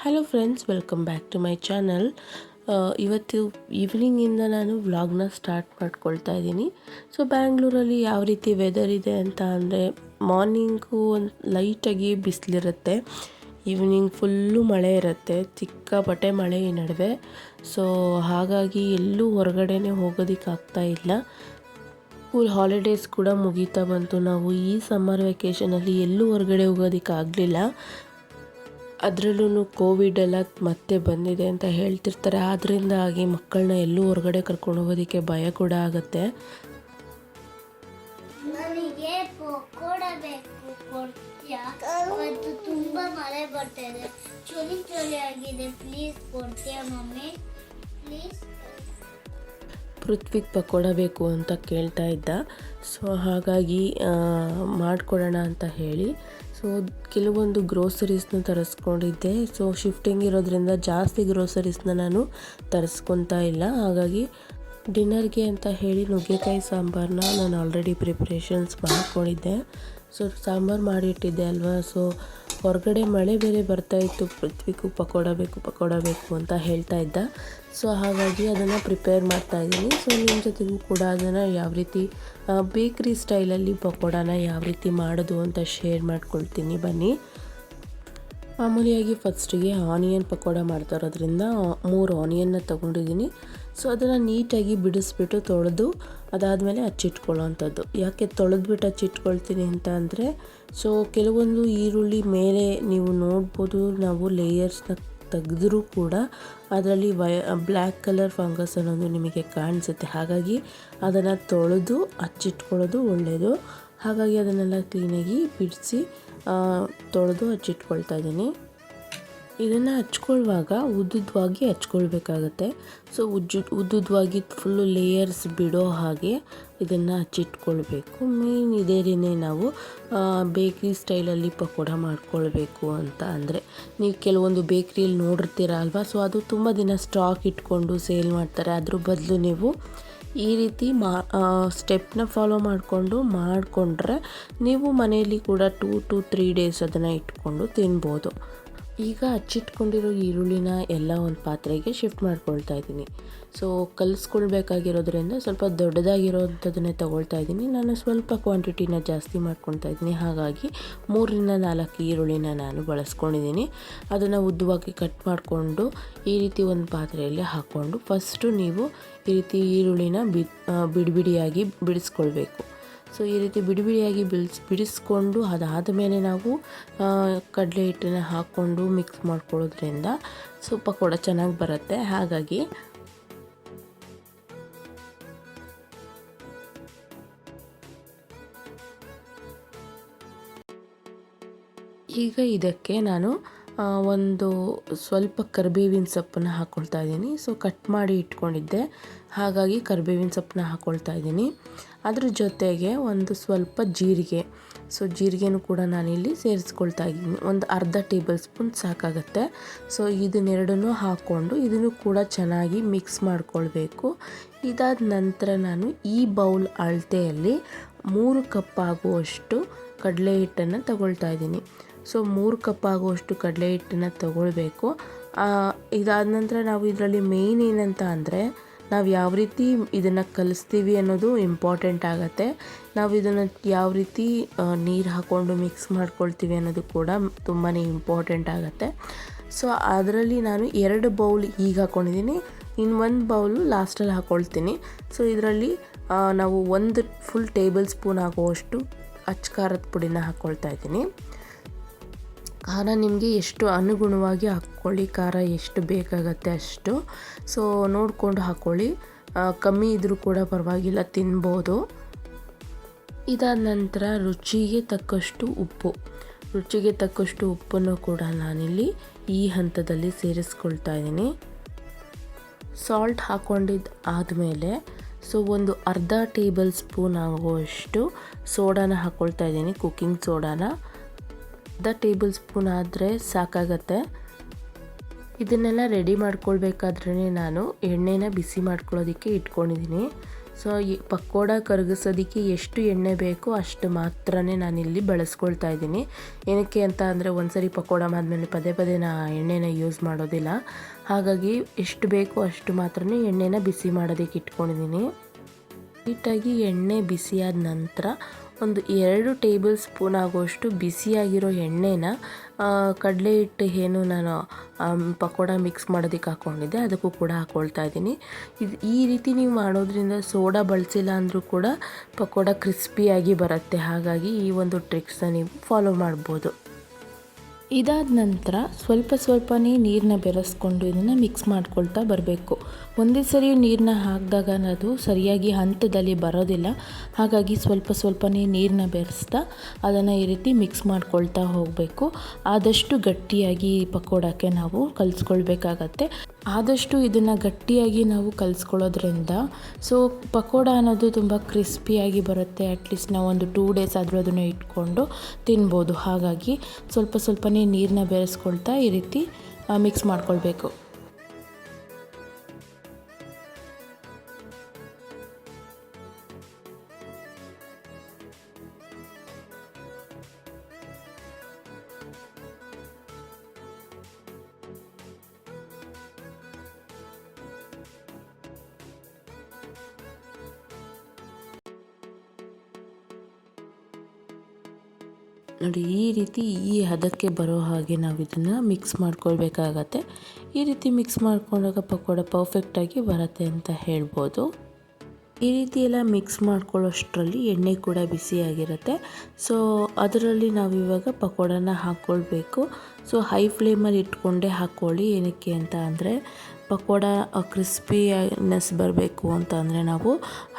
Hello friends welcome back to my channel ಇವತ್ತು ಈವ್ನಿಂಗಿಂದ ನಾನು ವ್ಲಾಗ್ನ ಸ್ಟಾರ್ಟ್ ಮಾಡ್ಕೊಳ್ತಾ ಇದ್ದೀನಿ. ಸೊ ಬ್ಯಾಂಗ್ಳೂರಲ್ಲಿ ಯಾವ ರೀತಿ ವೆದರ್ ಇದೆ ಅಂತ ಅಂದರೆ ಮಾರ್ನಿಂಗು ಒಂದು ಲೈಟಾಗಿ ಬಿಸಿಲಿರುತ್ತೆ. ಈವ್ನಿಂಗ್ ಫುಲ್ಲು ಮಳೆ ಇರುತ್ತೆ ಸಿಕ್ಕಾಪಟ್ಟೆ ಮಳೆ ಈ ನಡುವೆ. ಸೊ ಹಾಗಾಗಿ ಎಲ್ಲೂ ಹೊರಗಡೆನೇ ಹೋಗೋದಕ್ಕಾಗ್ತಾ ಇಲ್ಲ. ಸ್ಕೂಲ್ ಹಾಲಿಡೇಸ್ ಕೂಡ ಮುಗೀತಾ ಬಂತು. ನಾವು ಈ ಸಮ್ಮರ್ ವೆಕೇಷನಲ್ಲಿ ಎಲ್ಲೂ ಹೊರಗಡೆ ಹೋಗೋದಕ್ಕಾಗಲಿಲ್ಲ ಅದರಲ್ಲೂ ಕೋವಿಡ್ ಎಲ್ಲ ಮತ್ತೆ ಬಂದಿದೆ ಅಂತ ಹೇಳ್ತಿರ್ತಾರೆ. ಆದ್ದರಿಂದಾಗಿ ಮಕ್ಕಳನ್ನ ಎಲ್ಲೂ ಹೊರಗಡೆ ಕರ್ಕೊಂಡು ಹೋಗೋದಕ್ಕೆ ಭಯ ಕೂಡ ಆಗುತ್ತೆ. ಮಳೆ ಬರ್ತಾ ಇದೆ. ಚಳಿ ಚಳಿ ಆಗಿದೆ. ಪ್ಲೀಸ್ ಕೊಡ್ತೀಯಾ ಮಮ್ಮಿ? ಪ್ಲೀಸ್ ಪೃಥ್ವಿಗೆ ಪಕೋಡ ಬೇಕು ಅಂತ ಕೇಳ್ತಾ ಇದ್ದ. ಸೊ ಹಾಗಾಗಿ ಮಾಡಿಕೊಡೋಣ ಅಂತ ಹೇಳಿ. ಸೊ ಕೆಲವೊಂದು ಗ್ರೋಸರೀಸ್ನ ತರಿಸ್ಕೊಂಡಿದ್ದೆ. ಸೊ ಶಿಫ್ಟಿಂಗ್ ಇರೋದ್ರಿಂದ ಜಾಸ್ತಿ ಗ್ರೋಸರೀಸ್ನ ನಾನು ತರಿಸ್ಕೊತಾ ಇಲ್ಲ. ಹಾಗಾಗಿ ಡಿನ್ನರ್ಗೆ ಅಂತ ಹೇಳಿ ನುಗ್ಗೆಕಾಯಿ ಸಾಂಬಾರನ್ನ ನಾನು ಆಲ್ರೆಡಿ ಪ್ರಿಪ್ರೇಷನ್ಸ್ ಮಾಡ್ಕೊಂಡಿದ್ದೆ. ಸೊ ಸಾಂಬಾರು ಮಾಡಿಟ್ಟಿದ್ದೆ ಅಲ್ವಾ? ಸೊ ಹೊರಗಡೆ ಮಳೆ ಬೇರೆ ಬರ್ತಾ ಇತ್ತು, ಪೃಥ್ವಿಗೂ ಪಕೋಡ ಬೇಕು ಪಕೋಡ ಬೇಕು ಅಂತ ಹೇಳ್ತಾ ಇದ್ದ. ಸೊ ಹಾಗಾಗಿ ಅದನ್ನು ಪ್ರಿಪೇರ್ ಮಾಡ್ತಾ ಇದ್ದೀನಿ. ಸೊ ನಿಮ್ಮ ಜೊತೆಗೂ ಕೂಡ ಅದನ್ನು ಯಾವ ರೀತಿ ಬೇಕ್ರಿ ಸ್ಟೈಲಲ್ಲಿ ಪಕೋಡಾನ ಯಾವ ರೀತಿ ಮಾಡೋದು ಅಂತ ಶೇರ್ ಮಾಡ್ಕೊಳ್ತೀನಿ. ಬನ್ನಿ. ಮಾಮೂಲಿಯಾಗಿ ಫಸ್ಟಿಗೆ ಆನಿಯನ್ ಪಕೋಡ ಮಾಡ್ತಾ ಇರೋದ್ರಿಂದ ಮೂರು ಆನಿಯನ್ನ ತೊಗೊಂಡಿದ್ದೀನಿ. ಸೊ, ಅದನ್ನು ನೀಟಾಗಿ ಬಿಡಿಸ್ಬಿಟ್ಟು ತೊಳೆದು ಅದಾದಮೇಲೆ ಹಚ್ಚಿಟ್ಕೊಳ್ಳೋವಂಥದ್ದು ಯಾಕೆ ತೊಳೆದ್ಬಿಟ್ಟು ಹಚ್ಚಿಟ್ಕೊಳ್ತೀನಿ ಅಂತ ಅಂದರೆ, ಸೊ, ಕೆಲವೊಂದು ಈರುಳ್ಳಿ ಮೇಲೆ ನೀವು ನೋಡ್ಬೋದು, ನಾವು ಲೇಯರ್ಸ್ನ ತೆಗೆದ್ರೂ ಕೂಡ ಅದರಲ್ಲಿ ವೈ, ಬ್ಲ್ಯಾಕ್ ಕಲರ್ ಫಂಗಸ್ ಅನ್ನೋದು ನಿಮಗೆ ಕಾಣಿಸುತ್ತೆ. ಹಾಗಾಗಿ ಅದನ್ನು ತೊಳೆದು ಹಚ್ಚಿಟ್ಕೊಳ್ಳೋದು ಒಳ್ಳೆಯದು ಹಾಗಾಗಿ ಅದನ್ನೆಲ್ಲ ಕ್ಲೀನಾಗಿ ಬಿಡಿಸಿ ತೊಳೆದು ಹಚ್ಚಿಟ್ಕೊಳ್ತಾ ಇದ್ದೀನಿ. ಇದನ್ನು ಹಚ್ಕೊಳ್ಳುವಾಗ ಉದ್ದುದ್ವಾಗಿ ಹಚ್ಕೊಳ್ಬೇಕಾಗತ್ತೆ. ಸೊ ಉಜ್ಜು, ಉದ್ದುದ್ವಾಗಿ ಫುಲ್ಲು ಲೇಯರ್ಸ್ ಬಿಡೋ ಹಾಗೆ ಇದನ್ನು ಹಚ್ಚಿಟ್ಕೊಳ್ಬೇಕು. ಮೇನ್ ಇದೇನೇ ನಾವು ಬೇಕ್ರಿ ಸ್ಟೈಲಲ್ಲಿ ಪಕೋಡ ಮಾಡ್ಕೊಳ್ಬೇಕು ಅಂತ ಅಂದರೆ, ನೀವು ಕೆಲವೊಂದು ಬೇಕ್ರಿಯಲ್ಲಿ ನೋಡಿರ್ತೀರ ಅಲ್ವಾ? ಸೊ ಅದು ತುಂಬ ದಿನ ಸ್ಟಾಕ್ ಇಟ್ಕೊಂಡು ಸೇಲ್ ಮಾಡ್ತಾರೆ. ಅದ್ರ ಬದಲು ನೀವು ಈ ರೀತಿ ಮಾ ಸ್ಟೆಪ್ನ ಫಾಲೋ ಮಾಡಿಕೊಂಡು ಮಾಡಿಕೊಂಡ್ರೆ ನೀವು ಮನೆಯಲ್ಲಿ ಕೂಡ ಟೂ ಟು ತ್ರೀ ಡೇಸ್ ಅದನ್ನು ಇಟ್ಕೊಂಡು ತಿನ್ಬೋದು. ಈಗ ಹಚ್ಚಿಟ್ಕೊಂಡಿರೋ ಈರುಳ್ಳಿನ ಎಲ್ಲ ಒಂದು ಪಾತ್ರೆಗೆ ಶಿಫ್ಟ್ ಮಾಡ್ಕೊಳ್ತಾ ಇದ್ದೀನಿ. ಸೊ ಕಲಿಸ್ಕೊಳ್ಬೇಕಾಗಿರೋದ್ರಿಂದ ಸ್ವಲ್ಪ ದೊಡ್ಡದಾಗಿರೋಂಥದ್ದನ್ನೇ ತಗೊಳ್ತಾ ಇದ್ದೀನಿ. ನಾನು ಸ್ವಲ್ಪ ಕ್ವಾಂಟಿಟಿನ ಜಾಸ್ತಿ ಮಾಡ್ಕೊಳ್ತಾ ಇದ್ದೀನಿ. ಹಾಗಾಗಿ ಮೂರರಿಂದ ನಾಲ್ಕು ಈರುಳ್ಳಿನ ನಾನು ಬಳಸ್ಕೊಂಡಿದ್ದೀನಿ. ಅದನ್ನು ಉದ್ದವಾಗಿ ಕಟ್ ಮಾಡಿಕೊಂಡು ಈ ರೀತಿ ಒಂದು ಪಾತ್ರೆಯಲ್ಲಿ ಹಾಕ್ಕೊಂಡು ಫಸ್ಟು ನೀವು ಈ ರೀತಿ ಈರುಳ್ಳಿನ ಬಿ ಬಿಡಿ ಬಿಡಿಯಾಗಿ ಬಿಡಿಸ್ಕೊಳ್ಬೇಕು. ಸೊ ಈ ರೀತಿ ಬಿಡಿ ಬಿಡಿಯಾಗಿ ಬಿಡಿಸ್ ಬಿಡಿಸ್ಕೊಂಡು ಅದಾದ ಮೇಲೆ ನಾವು ಕಡಲೆ ಹಿಟ್ಟನ್ನು ಹಾಕ್ಕೊಂಡು ಮಿಕ್ಸ್ ಮಾಡ್ಕೊಳ್ಳೋದ್ರಿಂದ ಸೊ ಪಕೋಡ ಚೆನ್ನಾಗಿ ಬರುತ್ತೆ. ಹಾಗಾಗಿ ಈಗ ಇದಕ್ಕೆ ನಾನು ಒಂದು ಸ್ವಲ್ಪ ಕರಿಬೇವಿನ ಸೊಪ್ಪನ್ನ ಹಾಕ್ಕೊಳ್ತಾ ಇದ್ದೀನಿ. ಸೊ ಕಟ್ ಮಾಡಿ ಇಟ್ಕೊಂಡಿದ್ದೆ. ಹಾಗಾಗಿ ಕರಿಬೇವಿನ ಸೊಪ್ಪನ್ನ ಹಾಕ್ಕೊಳ್ತಾ ಇದ್ದೀನಿ. ಅದ್ರ ಜೊತೆಗೆ ಒಂದು ಸ್ವಲ್ಪ ಜೀರಿಗೆ. ಸೊ ಜೀರಿಗೆನೂ ಕೂಡ ನಾನಿಲ್ಲಿ ಸೇರಿಸ್ಕೊಳ್ತಾ ಇದ್ದೀನಿ. ಒಂದು ಅರ್ಧ ಟೇಬಲ್ ಸ್ಪೂನ್ ಸಾಕಾಗುತ್ತೆ. ಸೊ ಇದನ್ನೆರಡನ್ನೂ ಹಾಕ್ಕೊಂಡು ಇದನ್ನು ಕೂಡ ಚೆನ್ನಾಗಿ ಮಿಕ್ಸ್ ಮಾಡ್ಕೊಳ್ಬೇಕು. ಇದಾದ ನಂತರ ನಾನು ಈ ಬೌಲ್ ಅಳತೆಯಲ್ಲಿ ಮೂರು ಕಪ್ ಆಗುವಷ್ಟು ಕಡಲೆ ಹಿಟ್ಟನ್ನು ತಗೊಳ್ತಾ ಇದ್ದೀನಿ. ಸೊ ಮೂರು ಕಪ್ ಆಗುವಷ್ಟು ಕಡಲೆ ಹಿಟ್ಟನ್ನು ತಗೊಳ್ಬೇಕು. ಇದಾದ ನಂತರ ನಾವು ಇದರಲ್ಲಿ ಮೇಯ್ನ್ ಏನಂತ ಅಂದರೆ ನಾವು ಯಾವ ರೀತಿ ಇದನ್ನು ಕಲಿಸ್ತೀವಿ ಅನ್ನೋದು ಇಂಪಾರ್ಟೆಂಟ್ ಆಗುತ್ತೆ. ನಾವು ಇದನ್ನು ಯಾವ ರೀತಿ ನೀರು ಹಾಕ್ಕೊಂಡು ಮಿಕ್ಸ್ ಮಾಡ್ಕೊಳ್ತೀವಿ ಅನ್ನೋದು ಕೂಡ ತುಂಬಾ ಇಂಪಾರ್ಟೆಂಟ್ ಆಗುತ್ತೆ. ಸೊ ಅದರಲ್ಲಿ ನಾನು ಎರಡು ಬೌಲ್ ಈಗ ಹಾಕ್ಕೊಂಡಿದ್ದೀನಿ ಇನ್ನು ಒಂದು ಬೌಲು ಲಾಸ್ಟಲ್ಲಿ ಹಾಕ್ಕೊಳ್ತೀನಿ ಸೊ ಇದರಲ್ಲಿ ನಾವು ಒಂದು ಫುಲ್ ಟೇಬಲ್ ಸ್ಪೂನ್ ಆಗುವಷ್ಟು ಅಚ್ಚ ಖಾರದ ಪುಡಿನ ಹಾಕ್ಕೊಳ್ತಾ ಇದ್ದೀನಿ. ಖಾರ ನಿಮಗೆ ಎಷ್ಟು ಅನುಗುಣವಾಗಿ ಹಾಕ್ಕೊಳ್ಳಿ, ಖಾರ ಎಷ್ಟು ಬೇಕಾಗತ್ತೆ ಅಷ್ಟು. ಸೊ ನೋಡಿಕೊಂಡು ಹಾಕ್ಕೊಳ್ಳಿ. ಕಮ್ಮಿ ಇದ್ದರೂ ಕೂಡ ಪರವಾಗಿಲ್ಲ, ತಿನ್ಬೋದು. ಇದಾದ ನಂತರ ರುಚಿಗೆ ತಕ್ಕಷ್ಟು ಉಪ್ಪು. ರುಚಿಗೆ ತಕ್ಕಷ್ಟು ಉಪ್ಪನ್ನು ಕೂಡ ನಾನಿಲ್ಲಿ ಈ ಹಂತದಲ್ಲಿ ಸೇರಿಸ್ಕೊಳ್ತಾ ಇದ್ದೀನಿ. ಸಾಲ್ಟ್ ಹಾಕ್ಕೊಂಡಿದ್ದು ಆದಮೇಲೆ, ಸೊ, ಒಂದು ಅರ್ಧ ಟೇಬಲ್ ಸ್ಪೂನ್ ಆಗುವಷ್ಟು ಸೋಡಾನ ಹಾಕ್ಕೊಳ್ತಾ ಇದ್ದೀನಿ, ಕುಕ್ಕಿಂಗ್ ಸೋಡಾನ. ಅರ್ಧ ಟೇಬಲ್ ಸ್ಪೂನ್ ಆದರೆ ಸಾಕಾಗತ್ತೆ. ಇದನ್ನೆಲ್ಲ ರೆಡಿ ಮಾಡ್ಕೊಳ್ಬೇಕಾದ್ರೆ ನಾನು ಎಣ್ಣೆನ ಬಿಸಿ ಮಾಡ್ಕೊಳ್ಳೋದಕ್ಕೆ ಇಟ್ಕೊಂಡಿದ್ದೀನಿ. ಸೊ, ಈ ಪಕೋಡ ಕರಗಿಸೋದಕ್ಕೆ ಎಷ್ಟು ಎಣ್ಣೆ ಬೇಕೋ ಅಷ್ಟು ಮಾತ್ರನೇ ನಾನಿಲ್ಲಿ ಬಳಸ್ಕೊಳ್ತಾ ಇದ್ದೀನಿ. ಏನಕ್ಕೆ ಅಂತ ಅಂದರೆ ಒಂದ್ಸರಿ ಪಕೋಡ ಆದಮೇಲೆ ಪದೇ ಪದೇ ನಾ ಎಣ್ಣೆನ ಯೂಸ್ ಮಾಡೋದಿಲ್ಲ. ಹಾಗಾಗಿ ಎಷ್ಟು ಬೇಕೋ ಅಷ್ಟು ಮಾತ್ರ ಎಣ್ಣೆನ ಬಿಸಿ ಮಾಡೋದಕ್ಕೆ ಇಟ್ಕೊಂಡಿದ್ದೀನಿ. ನೀಟಾಗಿ ಎಣ್ಣೆ ಬಿಸಿಯಾದ ನಂತರ ಒಂದು ಎರಡು ಟೇಬಲ್ ಸ್ಪೂನ್ ಆಗುವಷ್ಟು ಬಿಸಿಯಾಗಿರೋ ಎಣ್ಣೆನ ಕಡಲೆ ಹಿಟ್ಟು ಏನು ನಾನು ಪಕೋಡ ಮಿಕ್ಸ್ ಮಾಡೋದಕ್ಕೆ ಹಾಕ್ಕೊಂಡಿದ್ದೆ ಅದಕ್ಕೂ ಕೂಡ ಹಾಕ್ಕೊಳ್ತಾ ಇದ್ದೀನಿ. ಇದು ಈ ರೀತಿ ನೀವು ಮಾಡೋದ್ರಿಂದ ಸೋಡಾ ಬಳಸಿಲ್ಲ ಅಂದರೂ ಕೂಡ ಪಕೋಡ ಕ್ರಿಸ್ಪಿಯಾಗಿ ಬರುತ್ತೆ. ಹಾಗಾಗಿ ಈ ಒಂದು ಟ್ರಿಕ್ಸ್ನ ನೀವು ಫಾಲೋ ಮಾಡ್ಬೋದು. ಇದಾದ ನಂತರ ಸ್ವಲ್ಪ ಸ್ವಲ್ಪನೇ ನೀರನ್ನ ಬೆರೆಸ್ಕೊಂಡು ಇದನ್ನು ಮಿಕ್ಸ್ ಮಾಡ್ಕೊಳ್ತಾ ಬರಬೇಕು. ಒಂದೇ ಸರಿ ನೀರನ್ನ ಹಾಕಿದಾಗ ಅದು ಸರಿಯಾಗಿ ಹಂತದಲ್ಲಿ ಬರೋದಿಲ್ಲ. ಹಾಗಾಗಿ ಸ್ವಲ್ಪ ಸ್ವಲ್ಪನೇ ನೀರನ್ನ ಬೆರೆಸ್ತಾ ಅದನ್ನು ಈ ರೀತಿ ಮಿಕ್ಸ್ ಮಾಡ್ಕೊಳ್ತಾ ಹೋಗಬೇಕು. ಆದಷ್ಟು ಗಟ್ಟಿಯಾಗಿ ಪಕೋಡಕ್ಕೆ ನಾವು ಕಲಿಸ್ಕೊಳ್ಬೇಕಾಗತ್ತೆ. ಆದಷ್ಟು ಇದನ್ನು ಗಟ್ಟಿಯಾಗಿ ನಾವು ಕಲಿಸ್ಕೊಳ್ಳೋದ್ರಿಂದ ಸೊ ಪಕೋಡ ಅನ್ನೋದು ತುಂಬ ಕ್ರಿಸ್ಪಿಯಾಗಿ ಬರುತ್ತೆ. ಅಟ್ಲೀಸ್ಟ್ ನಾವು ಒಂದು ಟೂ ಡೇಸ್ ಆದರೂ ಅದನ್ನು ಇಟ್ಕೊಂಡು ತಿನ್ಬೋದು. ಹಾಗಾಗಿ ಸ್ವಲ್ಪ ಸ್ವಲ್ಪನೇ ನೀರನ್ನ ಬೆರೆಸ್ಕೊಳ್ತಾ ಈ ರೀತಿ ಮಿಕ್ಸ್ ಮಾಡ್ಕೊಳ್ಬೇಕು. ನೋಡಿ, ಈ ರೀತಿ ಈ ಹದಕ್ಕೆ ಬರೋ ಹಾಗೆ ನಾವು ಇದನ್ನು ಮಿಕ್ಸ್ ಮಾಡ್ಕೊಳ್ಬೇಕಾಗತ್ತೆ. ಈ ರೀತಿ ಮಿಕ್ಸ್ ಮಾಡ್ಕೊಂಡಾಗ ಪಕೋಡ ಪರ್ಫೆಕ್ಟಾಗಿ ಬರುತ್ತೆ ಅಂತ ಹೇಳ್ಬೋದು. ಈ ರೀತಿ ಎಲ್ಲ ಮಿಕ್ಸ್ ಮಾಡ್ಕೊಳ್ಳೋಷ್ಟರಲ್ಲಿ ಎಣ್ಣೆ ಕೂಡ ಬಿಸಿಯಾಗಿರುತ್ತೆ ಸೊ ಅದರಲ್ಲಿ ನಾವು ಇವಾಗ ಪಕೋಡನ ಹಾಕ್ಕೊಳ್ಬೇಕು. ಸೊ ಹೈ ಫ್ಲೇಮಲ್ಲಿ ಇಟ್ಕೊಂಡೇ ಹಾಕ್ಕೊಳ್ಳಿ. ಏನಕ್ಕೆ ಅಂತ ಅಂದರೆ, ಪಕೋಡ ಕ್ರಿಸ್ಪಿನೆಸ್ ಬರಬೇಕು ಅಂತ ಅಂದರೆ ನಾವು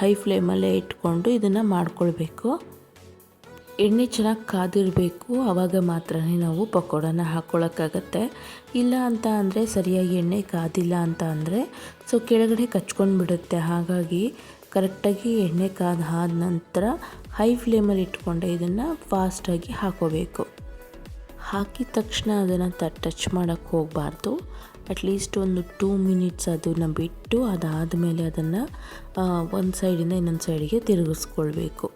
ಹೈ ಫ್ಲೇಮಲ್ಲೇ ಇಟ್ಕೊಂಡು ಇದನ್ನು ಮಾಡ್ಕೊಳ್ಬೇಕು. ಎಣ್ಣೆ ಚೆನ್ನಾಗಿ ಕಾದಿರಬೇಕು ಆವಾಗ ಮಾತ್ರನೇ ನಾವು ಪಕೋಡನ ಹಾಕ್ಕೊಳ್ಳೋಕ್ಕಾಗತ್ತೆ ಇಲ್ಲ ಅಂತ ಅಂದರೆ ಸರಿಯಾಗಿ ಎಣ್ಣೆ ಕಾದಿಲ್ಲ ಅಂತ ಅಂದರೆ, ಸೊ ಕೆಳಗಡೆ ಕಚ್ಕೊಂಡು ಬಿಡುತ್ತೆ ಹಾಗಾಗಿ ಕರೆಕ್ಟಾಗಿ ಎಣ್ಣೆ ಕಾದ ಆದ ನಂತರ ಹೈ ಫ್ಲೇಮಲ್ಲಿ ಇಟ್ಕೊಂಡೆ ಇದನ್ನು ಫಾಸ್ಟಾಗಿ ಹಾಕೋಬೇಕು. ಹಾಕಿದ ತಕ್ಷಣ ಅದನ್ನು ತ, ಟಚ್ ಮಾಡೋಕ್ಕೆ ಹೋಗಬಾರ್ದು. ಅಟ್ಲೀಸ್ಟ್ ಒಂದು ಟೂ ಮಿನಿಟ್ಸ್ ಅದನ್ನು ಬಿಟ್ಟು ಅದಾದಮೇಲೆ ಅದನ್ನು ಒಂದು ಸೈಡಿಂದ ಇನ್ನೊಂದು ಸೈಡಿಗೆ ತಿರುಗಿಸ್ಕೊಳ್ಬೇಕು.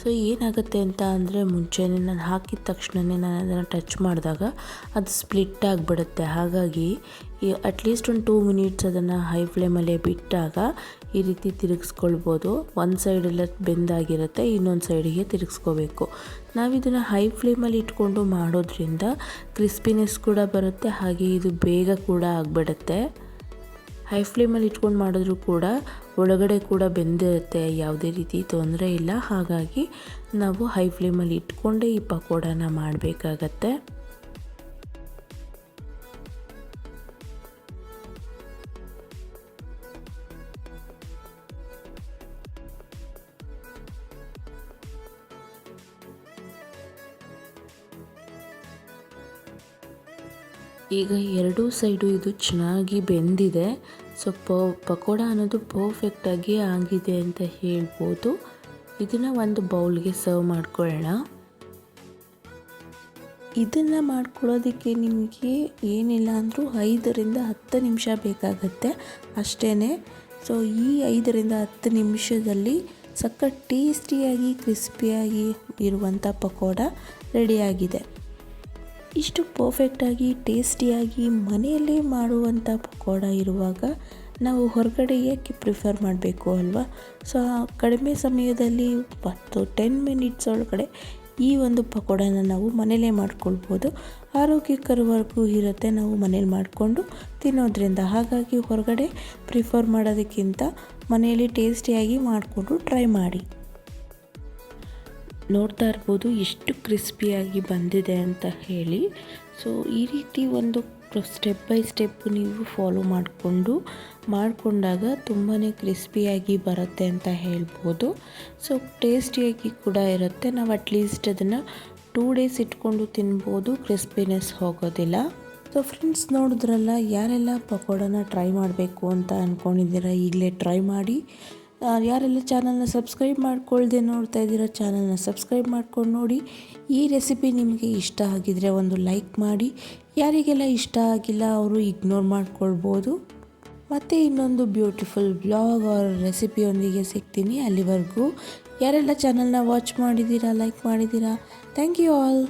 ಸೊ ಏನಾಗುತ್ತೆ ಅಂತ ಅಂದರೆ ಮುಂಚೆನೇ ನಾನು ಹಾಕಿದ ತಕ್ಷಣವೇ ನಾನು ಅದನ್ನು ಟಚ್ ಮಾಡಿದಾಗ ಅದು ಸ್ಪ್ಲಿಟ್ ಆಗಿಬಿಡುತ್ತೆ. ಹಾಗಾಗಿ, ಈ ಅಟ್ಲೀಸ್ಟ್ ಒಂದು ಟೂ ಮಿನಿಟ್ಸ್ ಅದನ್ನು ಹೈ ಫ್ಲೇಮಲ್ಲೇ ಬಿಟ್ಟಾಗ ಈ ರೀತಿ ತಿರುಗಿಸ್ಕೊಳ್ಬೋದು. ಒಂದು ಸೈಡೆಲ್ಲ ಬೆಂದಾಗಿರುತ್ತೆ ಇನ್ನೊಂದು ಸೈಡಿಗೆ ತಿರುಗಿಸ್ಕೋಬೇಕು. ನಾವು ಇದನ್ನು ಹೈ ಫ್ಲೇಮಲ್ಲಿ ಇಟ್ಕೊಂಡು ಮಾಡೋದ್ರಿಂದ ಕ್ರಿಸ್ಪಿನೆಸ್ ಕೂಡ ಬರುತ್ತೆ, ಹಾಗೆ ಇದು ಬೇಗ ಕೂಡ ಆಗಿಬಿಡುತ್ತೆ. ಹೈ ಫ್ಲೇಮಲ್ಲಿ ಇಟ್ಕೊಂಡು ಮಾಡಿದ್ರೂ ಕೂಡ ಒಳಗಡೆ ಕೂಡ ಬೆಂದಿರುತ್ತೆ, ಯಾವುದೇ ರೀತಿ ತೊಂದರೆ ಇಲ್ಲ. ಹಾಗಾಗಿ ನಾವು ಹೈ ಫ್ಲೇಮಲ್ಲಿ ಇಟ್ಕೊಂಡೇ ಈ ಪಕೋಡನ ಮಾಡಬೇಕಾಗತ್ತೆ. ಈಗ ಎರಡೂ ಸೈಡು ಇದು ಚೆನ್ನಾಗಿ ಬೆಂದಿದೆ. ಸೊ ಪ, ಪಕೋಡ ಅನ್ನೋದು ಪರ್ಫೆಕ್ಟಾಗಿ ಆಗಿದೆ ಅಂತ ಹೇಳ್ಬೋದು. ಇದನ್ನು ಒಂದು ಬೌಲ್ಗೆ ಸರ್ವ್ ಮಾಡ್ಕೊಳ್ಳೋಣ. ಇದನ್ನು ಮಾಡ್ಕೊಳ್ಳೋದಕ್ಕೆ ನಿಮಗೆ ಏನಿಲ್ಲ ಅಂದರೂ ಐದರಿಂದ ಹತ್ತು ನಿಮಿಷ ಬೇಕಾಗತ್ತೆ ಅಷ್ಟೇ ಸೊ ಈ ಐದರಿಂದ ಹತ್ತು ನಿಮಿಷದಲ್ಲಿ ಸಖತ್ ಟೇಸ್ಟಿಯಾಗಿ ಕ್ರಿಸ್ಪಿಯಾಗಿ ಇರುವಂಥ ಪಕೋಡ ರೆಡಿಯಾಗಿದೆ ಇಷ್ಟು ಪರ್ಫೆಕ್ಟಾಗಿ ಟೇಸ್ಟಿಯಾಗಿ ಮನೆಯಲ್ಲೇ ಮಾಡುವಂಥ ಪಕೋಡ ಇರುವಾಗ ನಾವು ಹೊರಗಡೆ ಯಾಕೆ ಪ್ರಿಫರ್ ಮಾಡಬೇಕು ಅಲ್ವಾ? ಸೊ ಕಡಿಮೆ ಸಮಯದಲ್ಲಿ ಮತ್ತು ಟೆನ್ ಮಿನಿಟ್ಸ್ ಒಳಗಡೆ ಈ ಒಂದು ಪಕೋಡನ ನಾವು ಮನೇಲೇ ಮಾಡ್ಕೊಳ್ಬೋದು. ಆರೋಗ್ಯಕರವರೆಗೂ ಇರುತ್ತೆ ನಾವು ಮನೇಲಿ ಮಾಡಿಕೊಂಡು ತಿನ್ನೋದ್ರಿಂದ. ಹಾಗಾಗಿ ಹೊರಗಡೆ ಪ್ರಿಫರ್ ಮಾಡೋದಕ್ಕಿಂತ ಮನೆಯಲ್ಲಿ ಟೇಸ್ಟಿಯಾಗಿ ಮಾಡಿಕೊಂಡು ಟ್ರೈ ಮಾಡಿ. ನೋಡ್ತಾ ಇರ್ಬೋದು, ಎಷ್ಟು ಕ್ರಿಸ್ಪಿಯಾಗಿ ಬಂದಿದೆ ಅಂತ ಹೇಳಿ. ಸೊ ಈ ರೀತಿ ಒಂದು ಸ್ಟೆಪ್ ಬೈ ಸ್ಟೆಪ್ ನೀವು ಫಾಲೋ ಮಾಡಿಕೊಂಡು, ಮಾಡಿಕೊಂಡಾಗ ತುಂಬಾ ಕ್ರಿಸ್ಪಿಯಾಗಿ ಬರುತ್ತೆ ಅಂತ ಹೇಳ್ಬೋದು. ಸೊ ಟೇಸ್ಟಿಯಾಗಿ ಕೂಡ ಇರುತ್ತೆ. ನಾವು ಅಟ್ಲೀಸ್ಟ್ ಅದನ್ನು ಟೂ ಡೇಸ್ ಇಟ್ಕೊಂಡು ತಿನ್ಬೋದು ಕ್ರಿಸ್ಪಿನೆಸ್ ಹೋಗೋದಿಲ್ಲ. ಸೊ ಫ್ರೆಂಡ್ಸ್ ನೋಡಿದ್ರಲ್ಲ, ಯಾರೆಲ್ಲ ಪಕೋಡನ ಟ್ರೈ ಮಾಡಬೇಕು ಅಂತ ಅಂದ್ಕೊಂಡಿದ್ದೀರಾ ಈಗಲೇ ಟ್ರೈ ಮಾಡಿ. ಯಾರೆಲ್ಲ ಚಾನಲ್ನ ಸಬ್ಸ್ಕ್ರೈಬ್ ಮಾಡ್ಕೊಳ್ಳದೆ ನೋಡ್ತಾ ಇದ್ದೀರಾ ಚಾನಲ್ನ ಸಬ್ಸ್ಕ್ರೈಬ್ ಮಾಡ್ಕೊಂಡು ನೋಡಿ. ಈ ರೆಸಿಪಿ ನಿಮಗೆ ಇಷ್ಟ ಆಗಿದರೆ ಒಂದು ಲೈಕ್ ಮಾಡಿ. ಯಾರಿಗೆಲ್ಲ ಇಷ್ಟ ಆಗಿಲ್ಲ ಅವರು ಇಗ್ನೋರ್ ಮಾಡ್ಕೊಳ್ಬೋದು. ಮತ್ತು ಇನ್ನೊಂದು ಬ್ಯೂಟಿಫುಲ್ ಬ್ಲಾಗ್ ಆರ್ ರೆಸಿಪಿಯೊಂದಿಗೆ ಸಿಗ್ತೀನಿ ಅಲ್ಲಿವರೆಗೂ. ಯಾರೆಲ್ಲ ಚಾನಲ್ನ ವಾಚ್ ಮಾಡಿದ್ದೀರಾ, ಲೈಕ್ ಮಾಡಿದ್ದೀರಾ, ಥ್ಯಾಂಕ್ ಯು ಆಲ್.